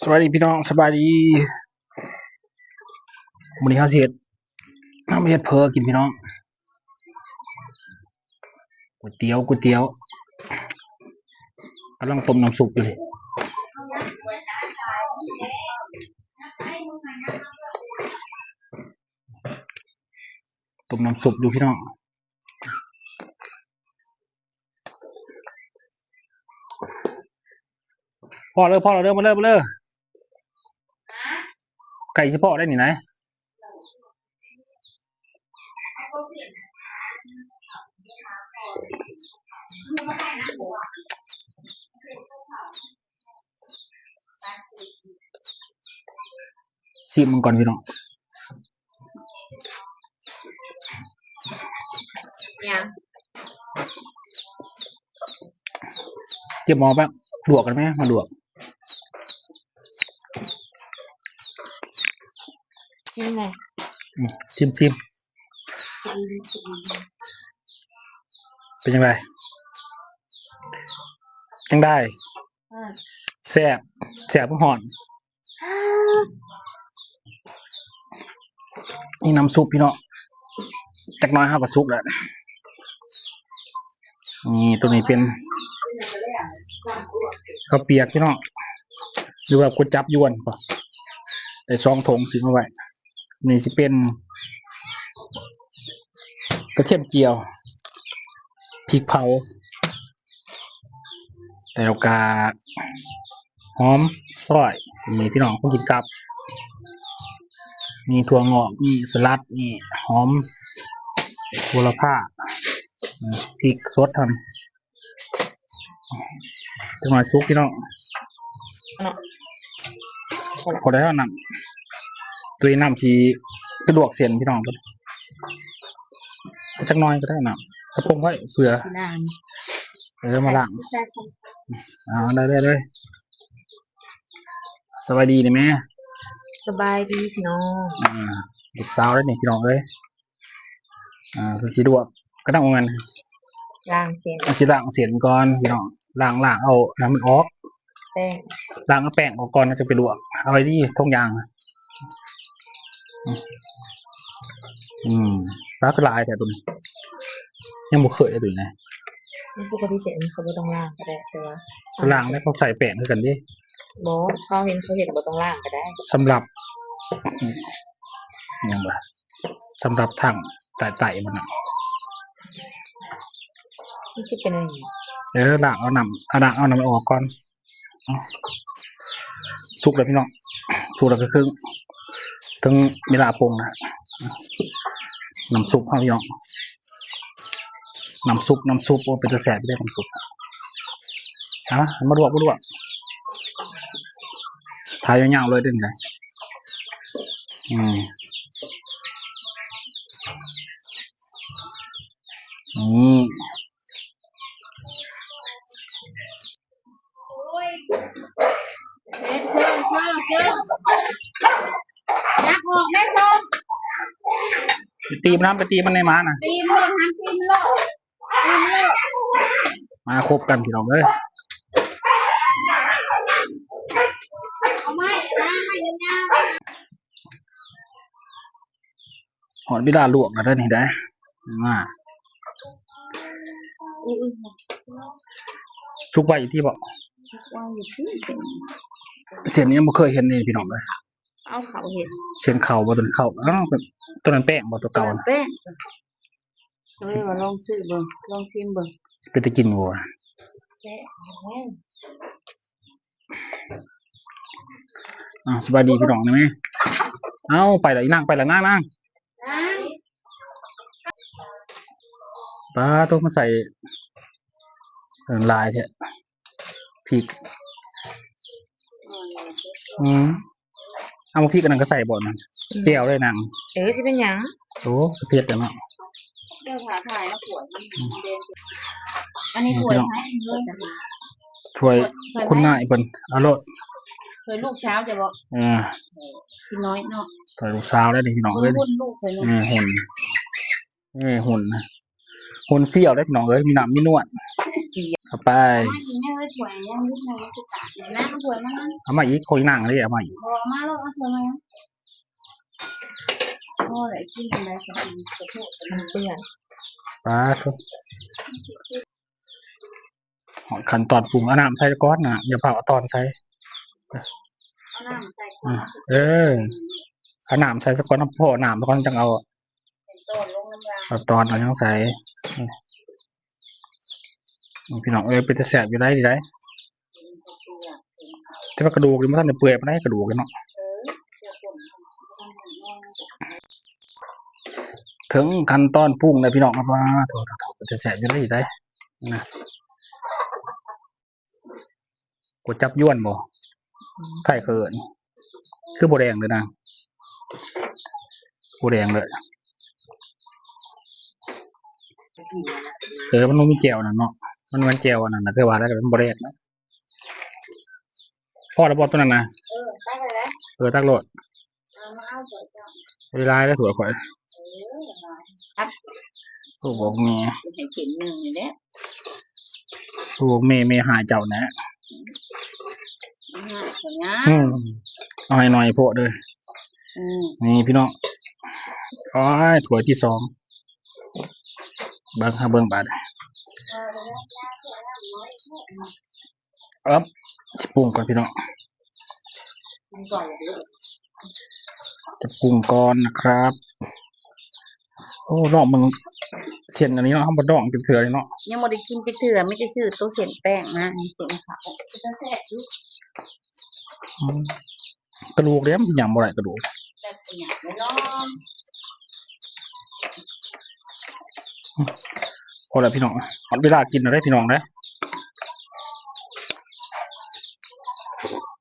สวัสดีพี่น้องสบายดีวันนี้ข้าวเสียดข้าวเสียดเพอกินพี่น้องก๋วยเตี๋ยวก๋วยเตี๋ยวกำลังต้มน้ำซุปอยู่เลยต้มน้ำซุปอยู่พี่น้อง พ่อเลยพ่อเราเริ่มมาเริ่มมาเลยไก่เฉพาะได้หนิไหนซีมันก่อนพี่น้องยังเก็บหมอแป๊บลวกกันไหมมาลวก ชิมไงอืมชิมชิมเป็นยังไงยังได้แซ่บแซ่บหอนนี่น้ำซุปพี่เน้องจักน้อยห้ากับซุปแล้วนี่ตัวนี้เป็นข้าวเปียกพี่น้องหรือว่าก๋วยจับยวนป่ะแต่ซองถงสิมาไว้ นี่จะเป็นกระเทียมเจียวพริกเผาแต่เรากาหอมซอยมีพี่น้องคนกินกับ มีถั่วงอกมีสลัดมีหอมบัวละผ้าอืมพริกสดทำจังหวะซุปพี่น้องพอได้แล้วนำ ตัวนี้นำทีกระดวกเสียนพี่น้องครับจักหน้อยก็ได้นำถ้าพงไว้เผื่อชินานเออมาล้างเอาได้ได้เลยสวัสดีนี่แม่สบายดีพี่น้องอ่าลูกสาวได้นี่พี่น้องเอ้ยอ่าคุณจีดวกก็ต้องเอาเงินล้างเส้นเอาจีล้างเสียนก่อนพี่น้องล้างล้างเอาน้ำมันออกแป้งล้างเอาแป้งออกก่อนแล้วจะไปลวกเอาไว้ที่ทงยางนะ อืมปลากลายแต่ตัวนี้ยังบ่เคยเลยตัวนี้นะปกติเสร็จเขาไม่ต้องล้างก็ได้แต่ว่าล้างแล้วเขาใส่แป้งด้วยกันดิบอเขาเห็นเขาเห็นบ่ต้องล้างก็ได้สำหรับยังไงสำหรับทางไต่ไต่มันอะนี่คือเป็นอะไรเดี๋ยวด่างเอานำเอาด่างเอานำออกก่อนสุกแล้วพี่น้องสุกแล้วก็ครึ่ง ถึงเวลาปรุงนะน้ำซุปเอาพี่องน้ำซุปน้ำซุปโอ้เป็นตัวแสบไม่ได้น้ำซุปเอามาดวกมาดวกทายยาวๆเลยเด้งเลยอืมอืม เพิ่มเพิ่มเพิ่มเพิ่มยักออกได้เพิ่ม ไป ตีมันน้ำไปตีมันในม้านะตีมเลยหันตีมเลยตีมเลยมาครบกันพี่น้องเลยเอาไม้นะไม่ยังยาวหอนวิดาลวกกันได้นี่ได้มาอุ้ยชุกไว้อยู่ที่บอกวางอยู่ที่เป็นเสียนนี้ยังบ่เคยเห็นนี่พี่น้องเลย เอาเขาเห็ดเสียนเข่าบ่ต้นเข่าอ้าวต้นนั้นแป้งบ่ตัวเก่านะแป้งเฮ้ยมาลองซื้อเบิ่งลองชิมเบิ่งเป็นตะกินวัวแซ่บอ่าสบายดีพี่น้องนะแม่เอ้าไปละอีนางไปละนางนางปลาต้องมาใส่เอิงลายแท้พริกอืม เอามาพริกอันนั้นก็ใส่บ่นั่นเจียวเลยนางเอ๋สิเป็นหยังโอ้เผ็ดจังเนาะเดี๋ยวถ่ายถ่ายแล้วขวดมันแดงอันนี้ขวดให้เลยช่วยคุณนายเพิ่นเอาโลดเคยลูกเช้าจะบอกเออพี่น้อยเนาะถอยลูกสาวได้นี่พี่น้องเอ้ยรุ่นลูกเคยเอเนาะอหุ่นเออหุ่นนะหุ่นเฟี้ยวได้พี่น้องเอ้ยมีหนามมีนวด เอาไปไม่กินไม่เลยถ้วยยังนิดนึงก็ตากนะถ้วยมันเอามาอีกคนนั่งเลยเอามาอีกพอมาแล้วเอาถ้วยมาโอ้ยกินอะไรสักทีกระโถมันเปื่อนปลาทุกขั้นตอนปรุงเอาน้ำใส่ก้อนนะอย่าเผาเอาตอนใส่เอาน้ำใส่อะเออเอาน้ำใส่สักก้อนน้ำพ่อน้ำสักก้อนจังเอาเป็นต้นลงน้ำยาเอาตอนเอายังใส่นี่ พี่น้องเอ้ยเป็นจะแสบอยู่ได้ดีได้เป็นตัวแต่ว่ากระดูกมันท่านจะเปื่อยมาได้กระดูกเลยเนาะเถึงขั้นตอนปรุงเลยพี่น้องครับว่าโถโถเป็นจะแสบอยู่ได้ดีได้นะกดจับย้วนบ่ไข่เขินคือโบแดงเลยนะโบแดงเลยเออมันไม่มีแจวนะเนาะ มันมันแจวอันนั่นนะคือว่าแล้วก็เป็นบริเวณนะพ่อระบบตัวนั้นนะเออได้เลยแล้วเออตักโหลดเอามาเอาถ้วยจ้าเวลาได้ถั่วข่อยเออมาโอ้บอกเมย์ให้ชิ้นหนึ่งนี่แหละโอ้บอกเมย์เมย์หายเจ้านะอ่าสวยงาอืมมเอาให้หน่อยโพดเลยอืมนี่พี่น้องอ๋อถั่วที่สองเบิ้งฮะเบิ้งบาด เอาแล้วยาสวยงามน้อยเอ๊บจะปรุงก่อนพี่น้องกินก่อนเลยจะปรุงก่อนนะครับ โอ้ดอกมึงเส้นอันนี้เนาะเขาบดดองเป็นเสือเลยเนาะยังไม่ได้กินจะเถื่อไม่ได้ซื้อตัวเส้นแป้งนะเส้นขาวจะแซ่บอยู่อืมกระดูกเลี้ยมันสิหยำบ่ไรกระดูกแต่เป็นอย่างไม่น้องพอแล้วพี่น้องหอดเวลากินแล้วได้พี่น้องได้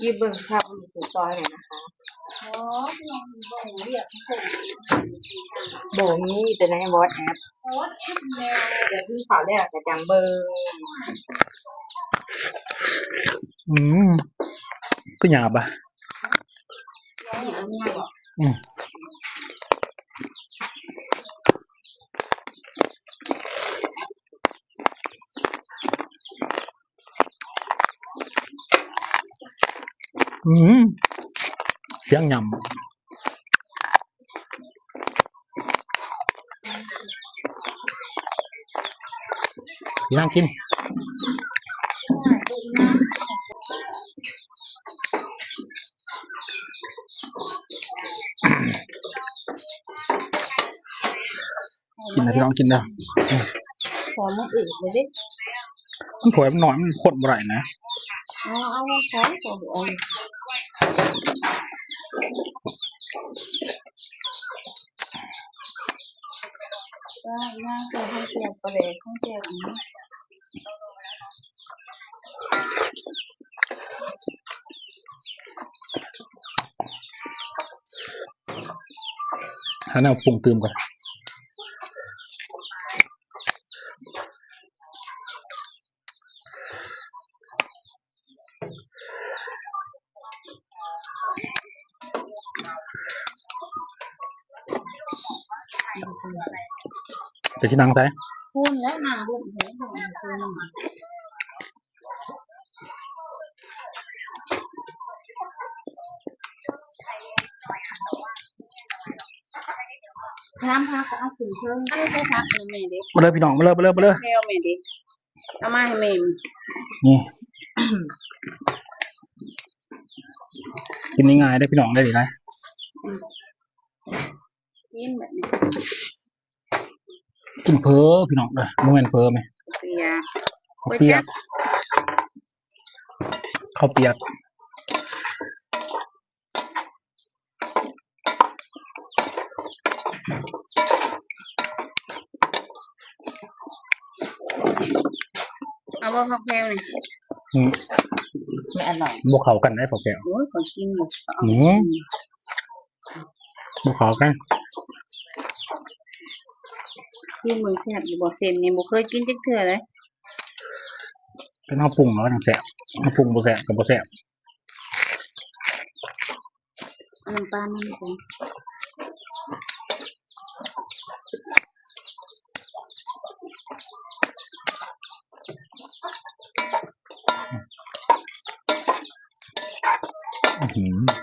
ยีเบิ่งภาพมันถูกต้อยเลยนะคะโอ้พี่น้องบ่งเรียกทุกคนโบมีแต่ในวอทแอปโอ้แอปแนวเดี๋ยวพี่เขาเรียกจะจำเบอร์อืมก็หยาบอะนี่เอาง่ายบอกอืม อืมเสียงยำนั่งกินกินนะพี่น้องกินนะขอมาอื่นเลยดิมันถวยมันหน่อยมันขดบ่ไรนะเอาเอามาขอขอเอา ก็น่าจะให้เจียวประเดี๋ยวให้เจียวอันนี้ห้แนวปรุงเตื่มก่อน ไปที่นั่งใส่พูนและนางลูกเห็นของคุณถามพาเขาเอาถึงเพิ่มไม่ใช่พักเลยแม่ดิมาเลยพี่น้องมาเลยมาเลยมาเลยเร็วแม่ดิเอามาให้แม่นี่กินง่ายๆได้พี่น้องได้ดีนะกินแบบนี้ กินเพอพี่น้องเลยโมเมนเพอไหมเสียข้าวเปียกข้าวเปียกเอาว่าพักแพงเลยอืมไม่อร่อยบวกเขากันได้ข้าวเปียกโอ้ยคนกินหมดอืมบวกเขากัน คือมือแซ่บอยู่บ่เส้นนี่บ่เคยกินจ๊กเทื่อเลยเป็นข้าวปุ่งแล้วจังแซ่บข้าวปุ่งบ่แซ่บกับบ่แซ่บเอาน้ำปลามันจ้อื้อหือ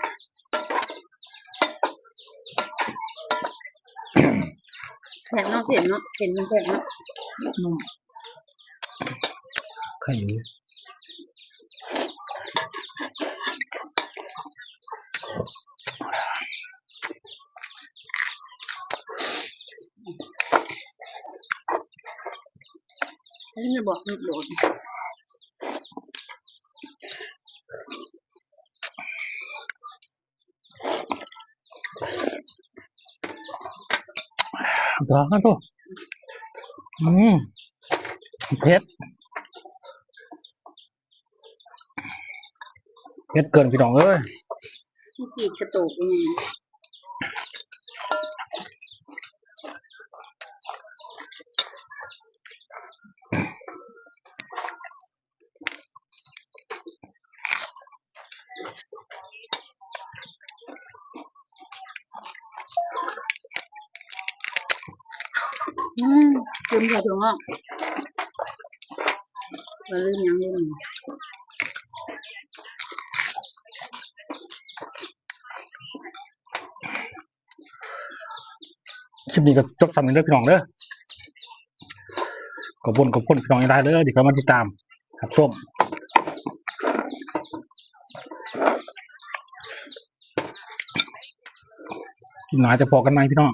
แผ่นเนาะเสียนเนาะเห็นมันแผ่นเนาะนุ่มไข่อยู่อันนี้บอกมีโหล ดอกนั่นตัวอืมเผ็ดเผ็ดเกินพี่น้องเอ้ยที่กรีดกระตุกยังไง อืมลืมใส่ถุงอะเราลืมยังลืมคลิปนี้ก็จบสำเร็จเด้อพี่น้องเด้อขอบคุณขอบคุณพี่น้องยังได้เลยเดี๋ยวเขามาติดตามครับส้มกินหนาจะพอกันไหมพี่น้อง